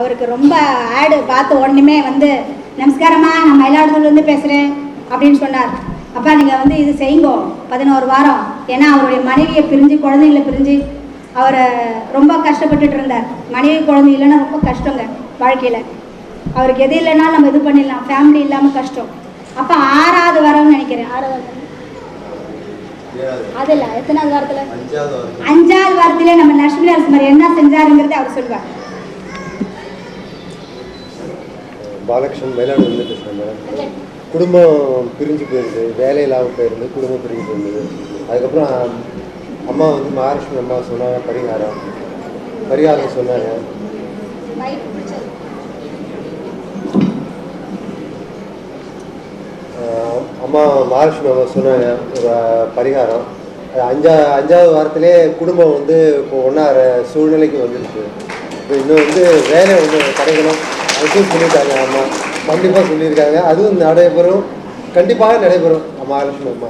அவருக்கு ரொம்ப ஆடு பார்த்த உடனே வந்து நமஸ்காரம்மா நான் மயிலாடுதுறையிலேருந்து பேசுகிறேன் அப்படின்னு சொன்னார். அப்பா நீங்கள் வந்து இது செய்யுங்கோ. பதினோரு வாரம். ஏன்னா அவருடைய மனைவியை பிரிஞ்சு குழந்தைங்கள பிரிஞ்சு அவரை ரொம்ப கஷ்டப்பட்டுட்டு இருந்தார். மனைவி குழந்தை இல்லைன்னா ரொம்ப கஷ்டங்க வாழ்க்கையில். அவருக்கு எது இல்லைனாலும் நம்ம இது பண்ணிடலாம். ஃபேமிலி இல்லாமல் கஷ்டம். அப்போ ஆறாவது வாரம்னு நினைக்கிறேன். ஆறாவது வாரம். அது இல்லை எத்தனாவது வாரத்தில்? அஞ்சாவது வாரத்திலே நம்ம லட்சுமி நரசிம்மர் என்ன செஞ்சாருங்கிறதை அவர் சொல்லுவார். பாலகிருஷ்ணன் மயிலாடுதுறையில பேசுகிறேன் மேடம் குடும்பம் பிரிஞ்சு போயிருந்து வேலை இல்லாமல் போயிருந்து குடும்பம் பிரிஞ்சு போயிருந்தது அதுக்கப்புறம் அம்மா வந்து மகாலட்சுமி அம்மா சொன்னாங்க பரிகாரம். பரிகாரம் சொன்னாங்க. அம்மா மகாலட்சுமி அம்மா சொன்னாங்க ஒரு பரிகாரம். அது அஞ்சா அஞ்சாவது வாரத்திலே குடும்பம் வந்து இப்போ ஒன்றார சூழ்நிலைக்கு வந்துருச்சு. இப்போ இன்னும் வந்து வேலை வந்து கிடைக்கணும். அதுக்கும் சொல்லியிருக்காங்க அம்மா. கண்டிப்பாக சொல்லியிருக்காங்க. அதுவும் நடைபெறும். கண்டிப்பாக நடைபெறும். மகாலட்சுமி அம்மா.